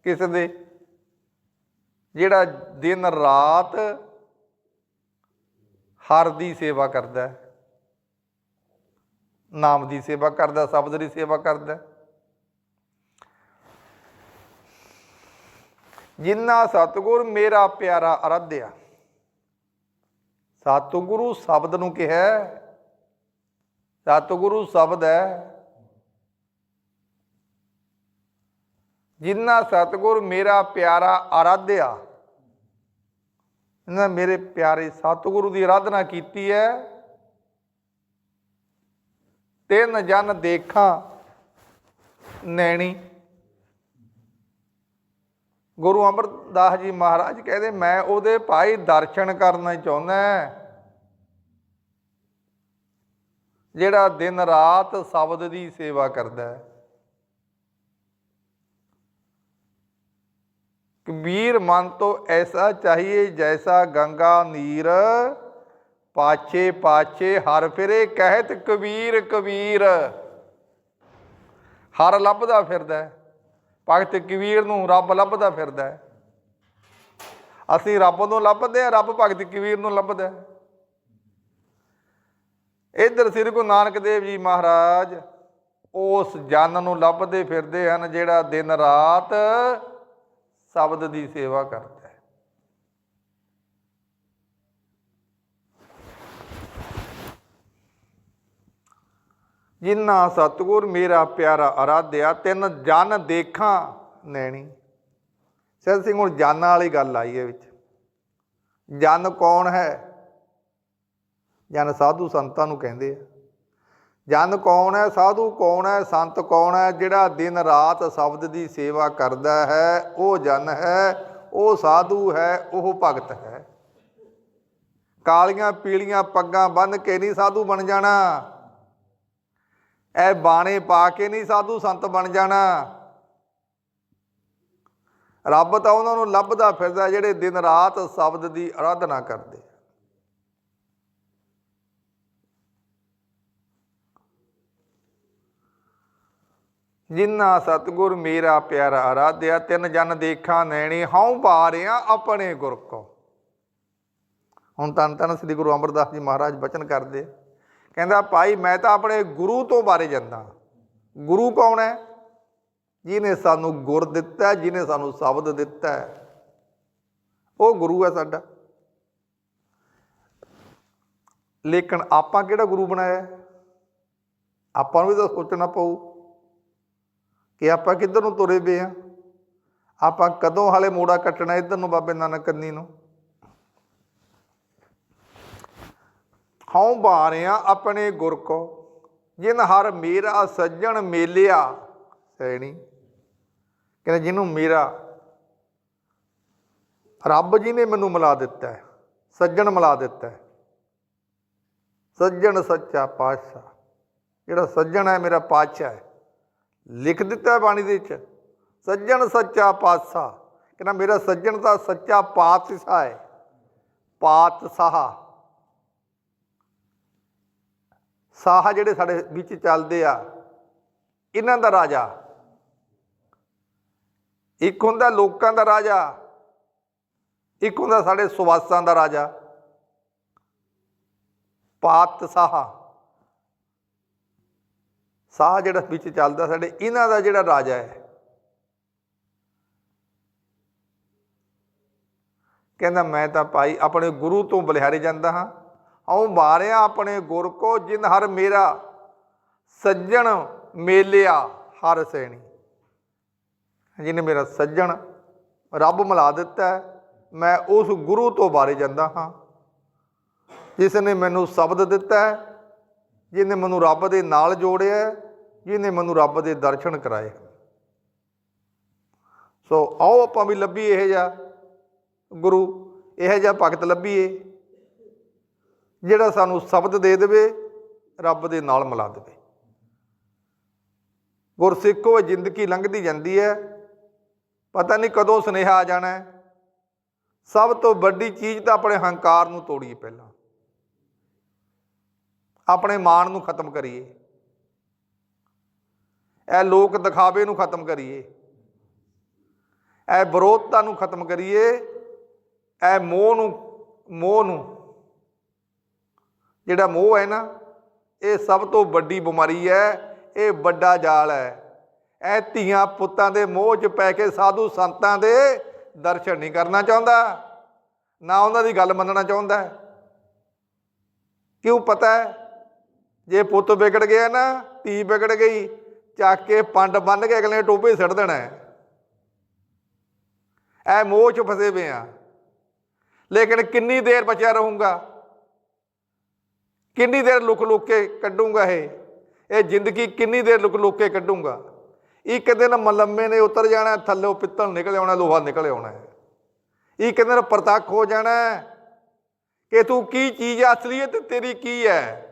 ਕਿਸ ਦੇ ਜਿਹੜਾ ਦਿਨ ਰਾਤ ਹਰ ਦੀ ਸੇਵਾ ਕਰਦਾ ਹੈ। ਨਾਮ ਦੀ ਸੇਵਾ ਕਰਦਾ, ਸ਼ਬਦ ਦੀ ਸੇਵਾ ਕਰਦਾ। ਜਿੰਨਾ ਸਤਿਗੁਰ ਮੇਰਾ ਪਿਆਰਾ ਅਰਾਧਿਆ। ਸਤਿਗੁਰੂ ਸ਼ਬਦ ਨੂੰ ਕਿਹਾ? ਸਤਿਗੁਰੂ ਸ਼ਬਦ ਹੈ। ਜਿੰਨਾ ਸਤਿਗੁਰ ਮੇਰਾ ਪਿਆਰਾ ਆਰਾਧਿਆ ਇਹਨਾਂ ਮੇਰੇ ਪਿਆਰੇ ਸਤਿਗੁਰੂ ਦੀ ਆਰਾਧਨਾ ਕੀਤੀ ਹੈ। ਤਿੰਨ ਜਨ ਦੇਖਾਂ ਨੈਣੀ। ਗੁਰੂ ਅਮਰਦਾਸ ਜੀ ਮਹਾਰਾਜ ਕਹਿੰਦੇ, ਮੈਂ ਉਹਦੇ ਭਾਈ ਦਰਸ਼ਨ ਕਰਨਾ ਚਾਹੁੰਦਾ ਜਿਹੜਾ ਦਿਨ ਰਾਤ ਸ਼ਬਦ ਦੀ ਸੇਵਾ ਕਰਦਾ ਹੈ। ਕਬੀਰ, ਮਨ ਤੋਂ ਐਸਾ ਚਾਹੀਏ ਜੈਸਾ ਗੰਗਾ, ਨੀਰ ਪਾਛੇ ਪਾਛੇ ਹਰ ਫਿਰੇ ਕਹਿਤ ਕਬੀਰ ਕਬੀਰ। ਹਰ ਲੱਭਦਾ ਫਿਰਦਾ ਭਗਤ ਕਬੀਰ ਨੂੰ ਰੱਬ ਲੱਭਦਾ ਫਿਰਦਾ ਅਸੀਂ ਰੱਬ ਨੂੰ ਲੱਭਦੇ ਆ ਰੱਬ ਭਗਤ ਕਬੀਰ ਨੂੰ ਲੱਭਦਾ ਹੈ। ਇਧਰ ਸ੍ਰੀ ਗੁਰੂ ਨਾਨਕ ਦੇਵ ਜੀ ਮਹਾਰਾਜ ਉਸ ਜਨ ਨੂੰ ਲੱਭਦੇ ਫਿਰਦੇ ਹਨ, ਜਿਹੜਾ ਦਿਨ ਰਾਤ ਸ਼ਬਦ ਦੀ ਸੇਵਾ ਕਰਦਾ ਹੈ ਜਿਨ੍ਹਾਂ ਸਤਿਗੁਰ ਮੇਰਾ ਪਿਆਰਾ ਅਰਾਧਿਆ, ਤਿੰਨ ਜਨ ਦੇਖਾਂ ਨੈਣੀ। ਸਿਰ ਸਿੰਘ ਹੁਣ ਜਾਨਾਂ ਵਾਲੀ ਗੱਲ ਆਈ ਹੈ ਵਿੱਚ। ਜਨ ਕੌਣ ਹੈ? ਜਨ ਸਾਧੂ ਸੰਤਾਂ ਨੂੰ ਕਹਿੰਦੇ ਆ। ਜਨ ਕੌਣ ਹੈ? ਸਾਧੂ ਕੌਣ ਹੈ? ਸੰਤ ਕੌਣ ਹੈ? ਜਿਹੜਾ ਦਿਨ ਰਾਤ ਸ਼ਬਦ ਦੀ ਸੇਵਾ ਕਰਦਾ ਹੈ, ਉਹ ਜਨ ਹੈ, ਉਹ ਸਾਧੂ ਹੈ, ਉਹ ਭਗਤ ਹੈ। ਕਾਲੀਆਂ ਪੀਲੀਆਂ ਪੱਗਾਂ ਬੰਨ ਕੇ ਨਹੀਂ ਸਾਧੂ ਬਣ ਜਾਣਾ। ਇਹ ਬਾਣੇ ਪਾ ਕੇ ਨਹੀਂ ਸਾਧੂ ਸੰਤ ਬਣ ਜਾਣਾ। ਰੱਬ ਤਾਂ ਉਹਨਾਂ ਨੂੰ ਲੱਭਦਾ ਫਿਰਦਾ ਜਿਹੜੇ ਦਿਨ ਰਾਤ ਸ਼ਬਦ ਦੀ ਆਰਾਧਨਾ ਕਰਦੇ। ਜਿੰਨਾ ਸਤਗੁਰ ਮੇਰਾ ਪਿਆਰਾ ਆਰਾਧਿਆ ਤਿੰਨ ਜਨ ਦੇਖਾਂ ਨੈਣੀ, ਹਉ ਬਾਰਿਆ ਆਪਣੇ ਗੁਰ ਕੋ। ਹੁਣ ਤਨ ਤਨ ਸ੍ਰੀ ਗੁਰੂ ਅਮਰਦਾਸ ਜੀ ਮਹਾਰਾਜ ਬਚਨ ਕਰਦੇ। ਕਹਿੰਦਾ, ਭਾਈ, ਮੈਂ ਤਾਂ ਆਪਣੇ ਗੁਰੂ ਤੋਂ ਬਾਰੇ ਜਾਂਦਾ। ਗੁਰੂ ਕੌਣ ਹੈ? ਜਿਹਨੇ ਸਾਨੂੰ ਗੁਰ ਦਿੱਤਾ, ਜਿਹਨੇ ਸਾਨੂੰ ਸ਼ਬਦ ਦਿੱਤਾ ਉਹ ਗੁਰੂ ਹੈ ਸਾਡਾ। ਲੇਕਿਨ ਆਪਾਂ ਕਿਹੜਾ ਗੁਰੂ ਬਣਾਇਆ? ਆਪਾਂ ਨੂੰ ਵੀ ਤਾਂ ਸੋਚਣਾ ਪਊ ਕਿ ਆਪਾਂ ਕਿੱਧਰ ਨੂੰ ਤੁਰੇ ਪਏ ਆ? ਆਪਾਂ ਕਦੋਂ ਹਾਲੇ ਮੋੜਾ ਕੱਟਣਾ ਇੱਧਰ ਨੂੰ ਬਾਬੇ ਨਾਨਕ ਕੰਨੀ ਨੂੰ? ਹਉ ਬਾਰਿਆ ਆਪਣੇ ਗੁਰ ਕੋ, ਜਿਨ ਹਰ ਮੇਰਾ ਸੱਜਣ ਮੇਲਿਆ। ਸੈਣੀ, ਕਹਿੰਦਾ ਜਿਹਨੂੰ ਮੇਰਾ, ਰੱਬ ਜੀ ਨੇ ਮੈਨੂੰ ਮਿਲਾ ਦਿੱਤਾ ਹੈ, ਸੱਜਣ ਮਿਲਾ ਦਿੱਤਾ ਹੈ। ਸੱਜਣ ਸੱਚਾ ਪਾਤਸ਼ਾਹ, ਜਿਹੜਾ ਸੱਜਣ ਹੈ ਮੇਰਾ ਪਾਤਸ਼ਾਹ ਹੈ, ਲਿਖ ਦਿੱਤਾ ਬਾਣੀ ਦੇ ਵਿੱਚ। ਸੱਜਣ ਸੱਚਾ ਪਾਤਸ਼ਾਹ, ਕਹਿੰਦਾ ਮੇਰਾ ਸੱਜਣ ਤਾਂ ਸੱਚਾ ਪਾਤਸ਼ਾਹ ਹੈ। ਪਾਤਸ਼ਾਹ। ਸਾਹ ਜਿਹੜੇ ਸਾਡੇ ਵਿੱਚ ਚੱਲਦੇ ਆ, ਇਹਨਾਂ ਦਾ ਰਾਜਾ। ਇੱਕ ਹੁੰਦਾ ਲੋਕਾਂ ਦਾ ਰਾਜਾ, ਇੱਕ ਹੁੰਦਾ ਸਾਡੇ ਸੁਵਾਸਾਂ ਦਾ ਰਾਜਾ। ਪਾਤਸ਼ਾਹ ਸਾਹ ਜਿਹੜਾ ਵਿੱਚ ਚੱਲਦਾ ਸਾਡੇ, ਇਹਨਾਂ ਦਾ ਜਿਹੜਾ ਰਾਜਾ ਹੈ। ਕਹਿੰਦਾ, ਮੈਂ ਤਾਂ ਭਾਈ ਆਪਣੇ ਗੁਰੂ ਤੋਂ ਬਲਿਹਾਰੇ ਜਾਂਦਾ ਹਾਂ। ਆਉ ਮਾਰਿਆ ਆਪਣੇ ਗੁਰ ਕੋ ਜਿਨ ਹਰ ਮੇਰਾ, ਸੱਜਣ ਮੇਲਿਆ ਹਰ ਸੈਣੀ। ਜਿਹਨੇ ਮੇਰਾ ਸੱਜਣ ਰੱਬ ਮਿਲਾ ਦਿੱਤਾ ਮੈਂ ਉਸ ਗੁਰੂ ਤੋਂ ਬਾਰੇ ਜਾਂਦਾ ਹਾਂ। ਜਿਸ ਨੇ ਮੈਨੂੰ ਸ਼ਬਦ ਦਿੱਤਾ ਜਿਹਨੇ ਮੈਨੂੰ ਰੱਬ ਦੇ ਨਾਲ ਜੋੜਿਆ ਜਿਹਨੇ ਮੈਨੂੰ ਰੱਬ ਦੇ ਦਰਸ਼ਨ ਕਰਾਏ ਸੋ ਆਓ ਆਪਾਂ ਵੀ ਲੱਭੀਏ ਇਹ ਜਿਹਾ ਗੁਰੂ, ਇਹ ਜਿਹਾ ਭਗਤ ਲੱਭੀਏ। ਜਿਹੜਾ ਸਾਨੂੰ ਸ਼ਬਦ ਦੇ ਦੇਵੇ, ਰੱਬ ਦੇ ਨਾਲ ਮਿਲਾ ਦੇਵੇ। ਗੁਰਸਿੱਖੋ ਇਹ ਜ਼ਿੰਦਗੀ ਲੰਘਦੀ ਜਾਂਦੀ ਹੈ। ਪਤਾ ਨਹੀਂ ਕਦੋਂ ਸੁਨੇਹਾ ਆ ਜਾਣਾ ਹੈ। ਸਭ ਤੋਂ ਵੱਡੀ ਚੀਜ਼ ਤਾਂ ਆਪਣੇ ਹੰਕਾਰ ਨੂੰ ਤੋੜੀਏ ਪਹਿਲਾਂ। ਆਪਣੇ ਮਾਣ ਨੂੰ ਖਤਮ ਕਰੀਏ। ਇਹ ਲੋਕ ਦਿਖਾਵੇ ਨੂੰ ਖਤਮ ਕਰੀਏ। ਇਹ ਵਿਰੋਧਤਾ ਨੂੰ ਖਤਮ ਕਰੀਏ। ਇਹ ਮੋਹ ਨੂੰ ਮੋਹ ਨੂੰ ਜਿਹੜਾ ਮੋਹ ਹੈ ਨਾ, ਇਹ ਸਭ ਤੋਂ ਵੱਡੀ ਬਿਮਾਰੀ ਹੈ, ਇਹ ਵੱਡਾ ਜਾਲ ਹੈ। ਇਹ ਧੀਆਂ ਪੁੱਤਾਂ ਦੇ ਮੋਹ 'ਚ ਪੈ ਕੇ ਸਾਧੂ ਸੰਤਾਂ ਦੇ ਦਰਸ਼ਨ ਨਹੀਂ ਕਰਨਾ ਚਾਹੁੰਦਾ, ਨਾ ਉਹਨਾਂ ਦੀ ਗੱਲ ਮੰਨਣਾ ਚਾਹੁੰਦਾ। ਕਿਉਂ ਪਤਾ ਹੈ? ਜੇ ਪੁੱਤ ਵਿਗੜ ਗਿਆ ਨਾ, ਧੀ ਵਿਗੜ ਗਈ, ਚੱਕ ਕੇ ਪੰਡ ਬੰਨ ਕੇ ਅਗਲੇ ਨੇ ਟੋਪੇ ਸਿੱਟ ਦੇਣਾ ਹੈ। ਇਹ ਮੋਹ 'ਚ ਫਸੇ ਪਏ ਆ ਲੇਕਿਨ ਕਿੰਨੀ ਦੇਰ ਬਚਿਆ ਰਹੂੰਗਾ? ਕਿੰਨੀ ਦੇਰ ਲੁਕ ਲੁਕ ਕੇ ਕੱਢੂੰਗਾ ਇਹ? ਇਹ ਜ਼ਿੰਦਗੀ ਕਿੰਨੀ ਦੇਰ ਲੁਕ ਲੁਕ ਕੇ ਕੱਢੂੰਗਾ? ਇੱਕ ਦਿਨ ਮਲੰਮੇ ਨੇ ਉਤਰ ਜਾਣਾ, ਥੱਲੇ ਪਿੱਤਲ ਨਿਕਲ ਆਉਣਾ, ਲੋਹਾ ਨਿਕਲ ਆਉਣਾ ਹੈ। ਇੱਕ ਦਿਨ ਪ੍ਰਤੱਖ ਹੋ ਜਾਣਾ ਕਿ ਤੂੰ ਕੀ ਚੀਜ਼ ਹੈ ਅਸਲੀਅਤ ਤੇਰੀ ਕੀ ਹੈ?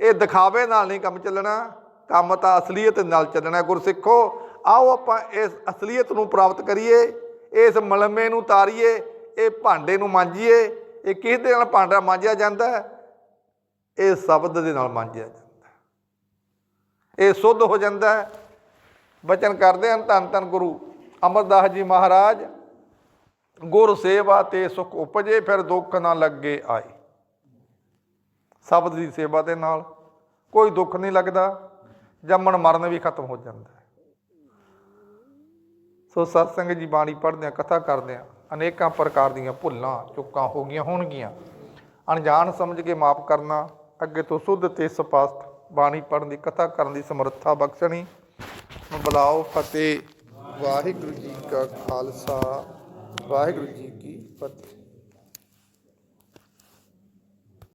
ਇਹ ਦਿਖਾਵੇ ਨਾਲ ਨਹੀਂ ਕੰਮ ਚੱਲਣਾ, ਕੰਮ ਤਾਂ ਅਸਲੀਅਤ ਨਾਲ ਚੱਲਣਾ ਗੁਰਸਿੱਖੋ। ਆਓ ਆਪਾਂ ਇਸ ਅਸਲੀਅਤ ਨੂੰ ਪ੍ਰਾਪਤ ਕਰੀਏ, ਇਸ ਮਲਮੇ ਨੂੰ ਤਾਰੀਏ, ਇਹ ਭਾਂਡੇ ਨੂੰ ਮਾਂਜੀਏ। ਇਹ ਕਿਸ ਦੇ ਨਾਲ ਭਾਂਡਾ ਮਾਂਜਿਆ ਜਾਂਦਾ ਹੈ? ਇਹ ਸ਼ਬਦ ਦੇ ਨਾਲ ਮਾਂਜਿਆ ਜਾਂਦਾ ਇਹ ਸੁੱਧ ਹੋ ਜਾਂਦਾ ਹੈ। ਬਚਨ ਕਰਦੇ ਹਨ ਧੰਨ ਧੰਨ ਗੁਰੂ ਅਮਰਦਾਸ ਜੀ ਮਹਾਰਾਜ, ਗੁਰ ਸੇਵਾ ਤੇ ਸੁਖ ਉਪਜੇ, ਫਿਰ ਦੁੱਖ ਨਾ ਲੱਗੇ ਆਏ। ਸ਼ਬਦ ਦੀ ਸੇਵਾ ਦੇ ਨਾਲ ਕੋਈ ਦੁੱਖ ਨਹੀਂ ਲੱਗਦਾ, ਜੰਮਣ ਮਰਨ ਵੀ ਖਤਮ ਹੋ ਜਾਂਦਾ ਸੋ ਸਤਸੰਗ ਜੀ ਬਾਣੀ ਪੜ੍ਹਦੇ ਆ ਕਥਾ ਕਰਦੇ ਆ ਅਨੇਕਾਂ ਪ੍ਰਕਾਰ ਦੀਆਂ ਭੁੱਲਾਂ, ਚੁੱਕਾਂ ਹੋ ਗਈਆਂ, ਹੋਣਗੀਆਂ। ਅਣਜਾਣ ਸਮਝ ਕੇ ਮਾਫ ਕਰਨਾ ਅੱਗੇ ਤੋਂ ਸੁੱਧ ਤੇ ਸਪਸ਼ਟ ਬਾਣੀ ਪੜ੍ਹਨ ਦੀ, ਕਥਾ ਕਰਨ ਦੀ ਸਮਰੱਥਾ ਬਖਸ਼ਣੀ। ਬੁਲਾਓ ਫਤਿਹ। ਵਾਹਿਗੁਰੂ ਜੀ ਕਾ ਖਾਲਸਾ। ਵਾਹਿਗੁਰੂ ਜੀ ਕੀ ਫਤਿਹ।